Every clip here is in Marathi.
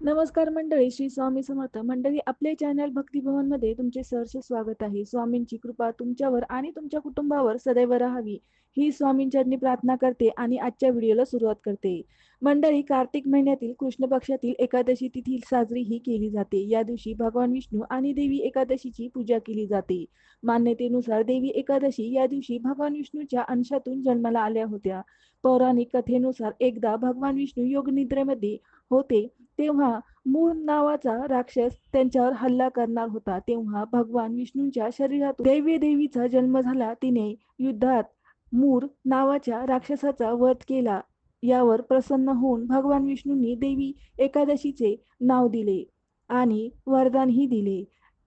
नमस्कार मंडळी श्री स्वामी समर्थ. मंडळी आपले चॅनल भक्तिभवनमध्ये तुमचे सहर्ष स्वागत आहे. स्वामींची कृपा तुमच्यावर आणि तुमच्या कुटुंबावर सदैव राहावी. ही स्वामींचरणी प्रार्थना करते आणि आजच्या व्हिडिओला सुरुवात करते. मंडळी कार्तिक महिन्यातील कृष्ण पक्षातील एकादशी तिथी साजरी ही केली जाते. या दिवशी भगवान विष्णू आणि देवी एकादशीची पूजा केली जाते. मान्यतेनुसार देवी एकादशी या दिवशी भगवान विष्णूच्या अंशातून जन्माला आल्या होत्या. पौराणिक कथेनुसार एकदा भगवान विष्णू योग निद्रेमध्ये होते. तेव्हा मूळ नावाचा राक्षस त्यांच्यावर हल्ला करणार होता. तेव्हा भगवान विष्णूंच्या शरीरात दैव्य देवीचा जन्म झाला. तिने युद्धात मूर नावाच्या राक्षसाचा वध केला. यावर प्रसन्न होऊन भगवान विष्णूंनी देवी एकादशीचे नाव दिले आणि वरदानही दिले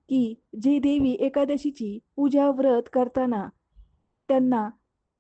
की जे देवी एकादशीची पूजा व्रत करताना त्यांना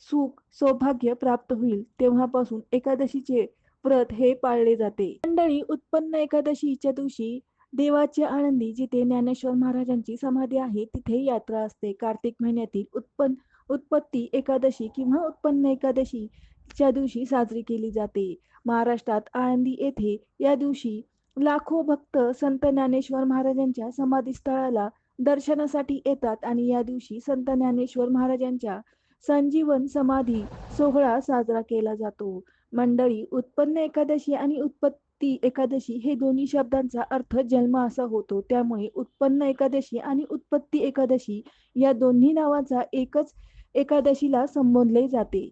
सुख सौभाग्य प्राप्त होईल तेव्हापासून एकादशीचे व्रत हे पाळले जाते. मंडळी उत्पन्न एकादशीच्या दिवशी देवाच्या आनंदी जिथे ज्ञानेश्वर महाराजांची समाधी आहे तिथे यात्रा असते. कार्तिक महिन्यातील उत्पन्न उत्पत्ती एकादशी किंवा उत्पन्न एकादशीच्या दिवशी साजरी केली जाते. महाराष्ट्रात आळंदी येथे या दिवशी लाखो भक्त संत ज्ञानेश्वर महाराजांच्या समाधी स्थळाला दर्शनासाठी येतात आणि या दिवशी संत ज्ञानेश्वर महाराजांच्या संजीवन समाधी सोहळा साजरा केला जातो. मंडळी उत्पन्न एकादशी आणि उत्पत्ती एकादशी हे दोन्ही शब्दांचा अर्थ जन्म असा होतो. त्यामुळे उत्पन्न एकादशी आणि उत्पत्ती एकादशी या दोन्ही नावाचा एकच एकादशीला संबोधले जाते.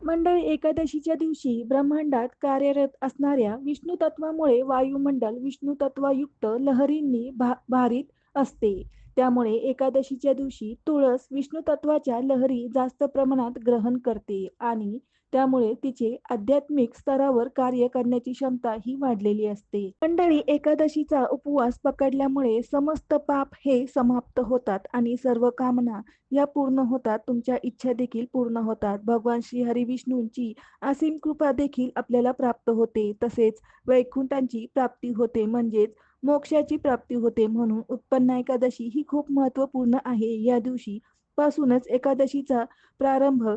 मंडळी एकादशीच्या दिवशी ब्रह्मांडात कार्यरत असणाऱ्या विष्णू तत्वामुळे वायुमंडल विष्णू तत्वायुक्त लहरींनी भा भारित असते. त्यामुळे एकादशीच्या दिवशी तुळस विष्णू तत्वाच्या लहरी जास्त प्रमाणात ग्रहण करते आणि त्यामुळे तिचे आध्यात्मिक स्तरावर कार्य करण्याची क्षमता ही वाढलेली असते. मंडळी एकादशीचा उपवास पकडल्यामुळे समस्त पाप हे समाप्त होतात आणि सर्व कामना या पूर्ण होतात. तुमच्या इच्छा देखील पूर्ण होतात. भगवान श्री हरी विष्णूंची असीम कृपा देखील आपल्याला प्राप्त होते. तसेच वैकुंठांची प्राप्ती होते म्हणजेच मोक्षाची प्राप्ती होते म्हणून उत्पन्न एकादशी ही खूप महत्त्वपूर्ण आहे. या दिवशी पासूनच एकादशीचा प्रारंभ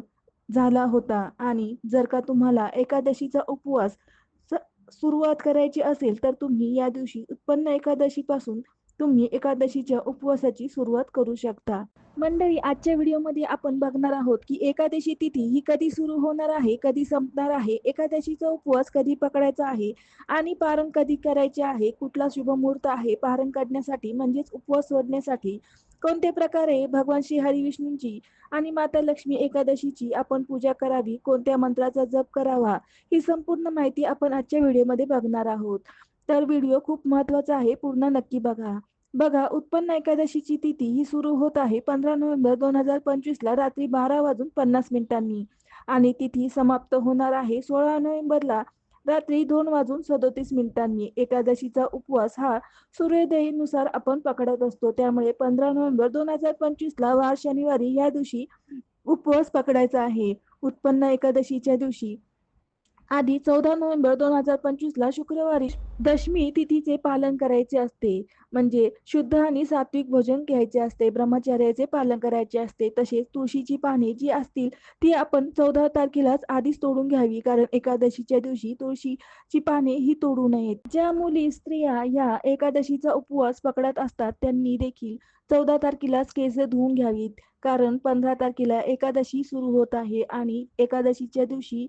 झाला होता. आणि जर का तुम्हाला एकादशीचा उपवास सुरुवात करायची असेल तर तुम्ही या दिवशी उत्पन्न एकादशी पासून तुम्ही एकादशीच्या उपवासाची सुरुवात करू शकता. मंडळी आजच्या व्हिडिओमध्ये आपण बघणार आहोत की एकादशी तिथी ही कधी सुरू होणार आहे कधी संपणार आहे एकादशीचा उपवास कधी पकडायचा आहे आणि पारण कधी करायचे आहे कुठला शुभ मुहूर्त आहे पारण करण्यासाठी म्हणजेच उपवास सोडण्यासाठी कोणत्या प्रकारे भगवान श्री हरी विष्णूंची आणि माता लक्ष्मी एकादशीची आपण पूजा करावी कोणत्या मंत्राचा जप करावा ही संपूर्ण माहिती आपण आजच्या व्हिडिओमध्ये बघणार आहोत. तर व्हिडिओ खूप महत्त्वाचा आहे पूर्ण नक्की बघा. बघा उत्पन्न एकादशीची तिथी ही सुरू होत आहे पंधरा नोव्हेंबर दोन हजार पंचवीस ला रात्री बारा वाजून पन्नास मिनिटांनी. आणि तिथी समाप्त होणार आहे सोळा नोव्हेंबरला रात्री दोन वाजून सदोतीस मिनिटांनी. एकादशीचा उपवास हा सूर्योदयीनुसार आपण पकडत असतो. त्यामुळे पंधरा नोव्हेंबर दोन हजार पंचवीस ला वार शनिवारी या दिवशी उपवास पकडायचा आहे. उत्पन्न एकादशीच्या दिवशी आधी चौदा नोव्हेंबर दोन हजार पंचवीस ला शुक्रवारी दशमी तिथीचे पालन करायचे असते. म्हणजे शुद्ध आणि सात्विक भोजन घ्यायचे असते ब्रह्मचर्याचे पालन करायचे असते. तसेच तुळशीची पाने जी असतील ती आपण चौदा तारखेलाच आधीच तोडून घ्यावी. कारण एकादशीच्या दिवशी तुळशीची पाने ही तोडू नयेत. ज्या मुली स्त्रिया या एकादशीचा उपवास पकडत असतात त्यांनी देखील चौदा तारखेलाच केस धुवून घ्यावीत. कारण पंधरा तारखेला एकादशी सुरू होत आहे आणि एकादशीच्या दिवशी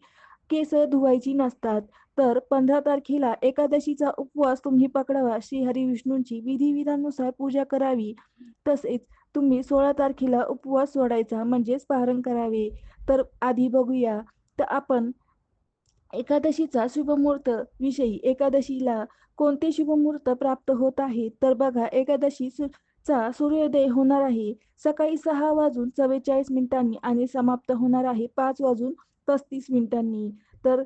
केस धुवायची नसतात. तर पंधरा तारखेला एकादशीचा उपवास तुम्ही पकडावा. श्री हरिविष्णूंची विधिविधानुसार पूजा करावी. तसेच तुम्ही सोळा तारखेला उपवास सोडायचा म्हणजेच पारण करावे. तर आधी बघूया. तर आपण एकादशीचा शुभमुहूर्त विषयी एकादशीला कोणते शुभमुहूर्त प्राप्त होत आहे तर बघा एकादशी चा सूर्योदय होणार आहे. सकाळी सहा वाजून चव्वेचाळीस मिनिटांनी आणि समाप्त होणार आहे. पाच वाजून पस्तीस मिनिटांनी. तर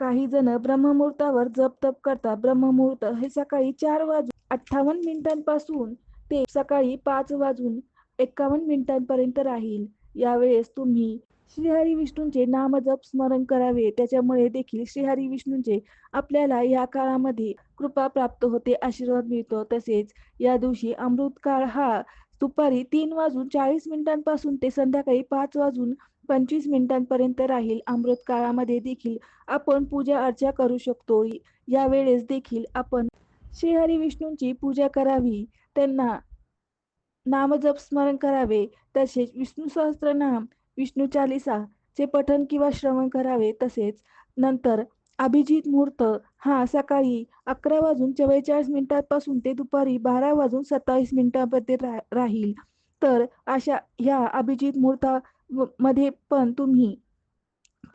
काही जण ब्रह्ममुहूर्तावर जप तप करतात. ब्रह्ममुहूर्त हे सकाळी चार वाजून अठ्ठावन्न मिनिटांपासून ते सकाळी पाच वाजून एक्कावन्न मिनिटांपर्यंत राहील. यावेळेस तुम्ही श्रीहरी विष्णूंचे नामजप स्मरण करावे. त्याच्यामुळे देखील श्रीहरी विष्णूंचे आपल्याला या काळामध्ये कृपा प्राप्त होते आशीर्वाद मिळतो. तसेच या दिवशी अमृत काळ हा दुपारी तीन वाजून चाळीस मिनिटांपासून ते संध्याकाळी पाच वाजून पंचवीस मिनिटांपर्यंत राहील. अमृत काळामध्ये देखील आपण पूजा अर्चा करू शकतो. या वेळेस देखील आपण श्रीहरी विष्णूंची पूजा करावी. त्यांना नामजप स्मरण करावे. तसेच विष्णू सहस्त्रनाम विष्णू चालिसा चे पठन किंवा श्रवण करावे. तसेच नंतर अभिजित मुहूर्त हा सकाळी अकरा वाजून चव्वेचाळीस मिनिटांपासून ते दुपारी बारा वाजून सत्तावीस मिनिटांपर्यंत रा राहील. तर अशा ह्या अभिजित मुहूर्ता मध्ये पण तुम्ही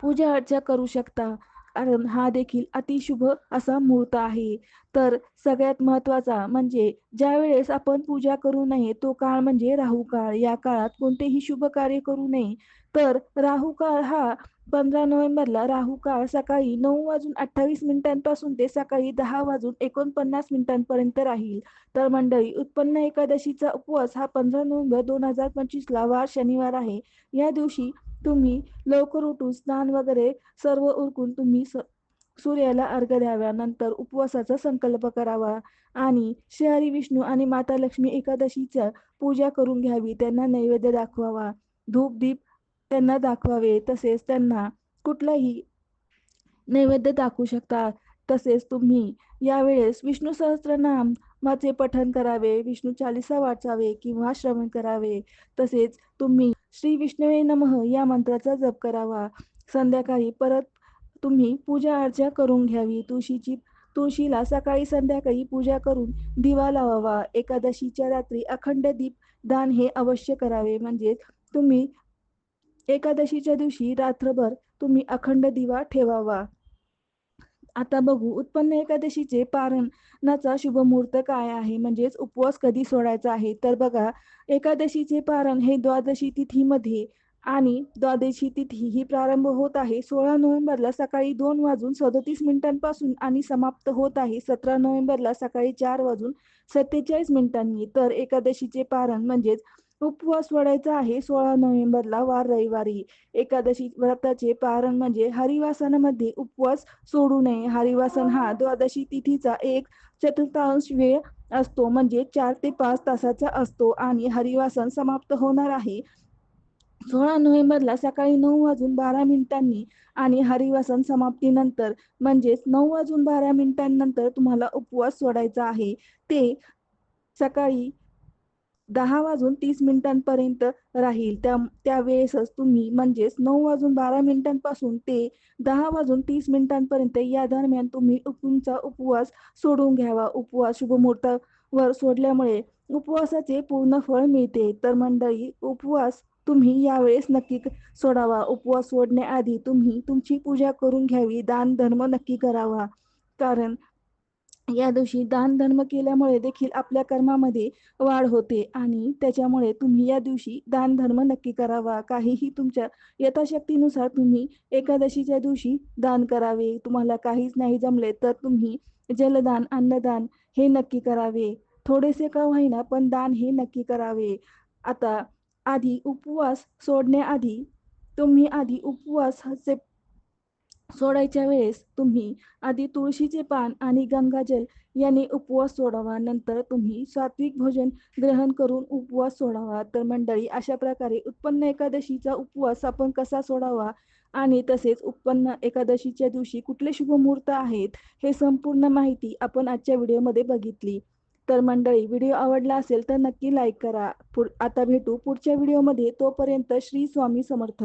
पूजा अर्चा करू शकता. कारण हा देखील अतिशुभ असा मुहूर्त आहे. तर सगळ्यात महत्त्वाचा म्हणजे ज्या वेळेस आपण पूजा करू नये तो काळ म्हणजे राहू काळ. या काळात कोणतेही शुभ कार्य करू नये. तर राहू काळ हा पंधरा नोव्हेंबरला राहू काळ सकाळी नऊ वाजून अठ्ठावीस मिनिटांपासून ते सकाळी दहा वाजून एकोणपन्नास मिनिटांपर्यंत राहील. तर मंडळी उत्पन्न एकादशीचा उपवास हा पंधरा नोव्हेंबर दोन हजार पंचवीसला वार शनिवार आहे. या दिवशी तुम्ही लवकर उठून स्नान वगैरे सर्व उरकून तुम्ही सूर्याला अर्घ द्याव्या नंतर उपवासाचा संकल्प करावा. आणि शहरी विष्णू आणि माता लक्ष्मी एकादशीच्या पूजा करून घ्यावी. त्यांना नैवेद्य दाखवावा. धूप दीप त्यांना दाखवावे. तसेच त्यांना कुठलाही नैवेद्य दाखवू शकता. तसेच तुम्ही यावेळेस विष्णू सहस्त्रनाम माचे पठण करावे. विष्णू चालिसा वाचावे किंवा श्रवण करावे. तसेच तुम्ही श्री विष्णवे नमः. या मंत्राचा जप करावा. संध्याकाळी परत तुम्ही पूजा अर्चा करून घ्यावी. तुळशीची तुळशीला सकाळी संध्याकाळी पूजा करून दिवा लावावा. एकादशीच्या रात्री अखंड दीप दान हे अवश्य करावे. म्हणजे तुम्ही एकादशीच्या दिवशी रात्रभर तुम्ही अखंड दिवा ठेवावा. आता बघू उत्पन्न एकादशीचे पारणाचा शुभ मुहूर्त काय आहे? म्हणजेच उपवास कधी सोडायचा आहे? तर बघा एकादशीचे पारण हे द्वादशी तिथीमध्ये आणि द्वादशी तिथी ही प्रारंभ होत आहे. सोळा नोव्हेंबरला सकाळी दोन वाजून सदोतीस मिनिटांपासून आणि समाप्त होत आहे. सतरा नोव्हेंबरला सकाळी चार वाजून सत्तेचाळीस मिनिटांनी. तर एकादशीचे पारण म्हणजेच उपवास सोडायचा आहे. सोळा नोव्हेंबरला वार रविवारी. एकादशी व्रताचे पारण म्हणजे हरिवासनामध्ये उपवास सोडू नये. हरिवासन हा द्वादशी तिथीचा एक चतुर्थांश वेळ असतो. म्हणजे चार ते पाच तासाचा असतो आणि हरिवासन समाप्त होणार आहे. सोळा नोव्हेंबरला सकाळी नऊ वाजून बारा मिनिटांनी आणि हरिवासन समाप्तीनंतर म्हणजेच नऊ वाजून बारा मिनिटांनंतर तुम्हाला उपवास सोडायचा आहे. ते सकाळी दहा वाजून तीस मिनिटांपर्यंत राहील. त्या त्यावेळेसच तुम्ही म्हणजेच नऊ वाजून बारा मिनिटांपासून ते दहा वाजून तीस मिनिटांपर्यंत या दरम्यान तुम्ही तुमचा उपवास सोडून घ्यावा. उपवास शुभमुहूर्तावर सोडल्यामुळे उपवासाचे पूर्ण फळ मिळते. तर मंडळी उपवास तुम्ही यावेळेस नक्की सोडावा. उपवास सोडण्याआधी तुम्ही तुमची पूजा करून घ्यावी. दान धर्म नक्की करावा. कारण या दिवशी दान धर्म केल्यामुळे देखील आपल्या कर्मामध्ये वाढ होते आणि त्याच्यामुळे तुम्ही या दिवशी दान धर्म नक्की करावा. काहीही तुमच्या यथाशक्तीनुसार तुम्ही एकादशीच्या दिवशी दान करावे. तुम्हाला काहीच नाही जमले तर तुम्ही जलदान अन्नदान हे नक्की करावे. थोडेसे का होईना पण दान हे नक्की करावे. आता आधी उपवास सोडण्याआधी तुम्ही आधी उपवासाचे सोडायच्या वेळेस तुम्ही आधी तुळशीचे पान आणि गंगाजल याने उपवास सोडावा. नंतर तुम्ही सात्विक भोजन ग्रहण करून उपवास सोडावा. तर मंडळी अशा प्रकारे उत्पन्न एकादशीचा उपवास आपण कसा सोडावा? आणि तसेच उत्पन्न एकादशीच्या दिवशी कुठले शुभ मुहूर्त आहेत? हे संपूर्ण माहिती आपण आजच्या व्हिडिओमध्ये बघितली. तर मंडळी व्हिडिओ आवडला असेल तर नक्की लाईक करा. आता भेटू पुढच्या व्हिडिओमध्ये. तोपर्यंत श्री स्वामी समर्थ.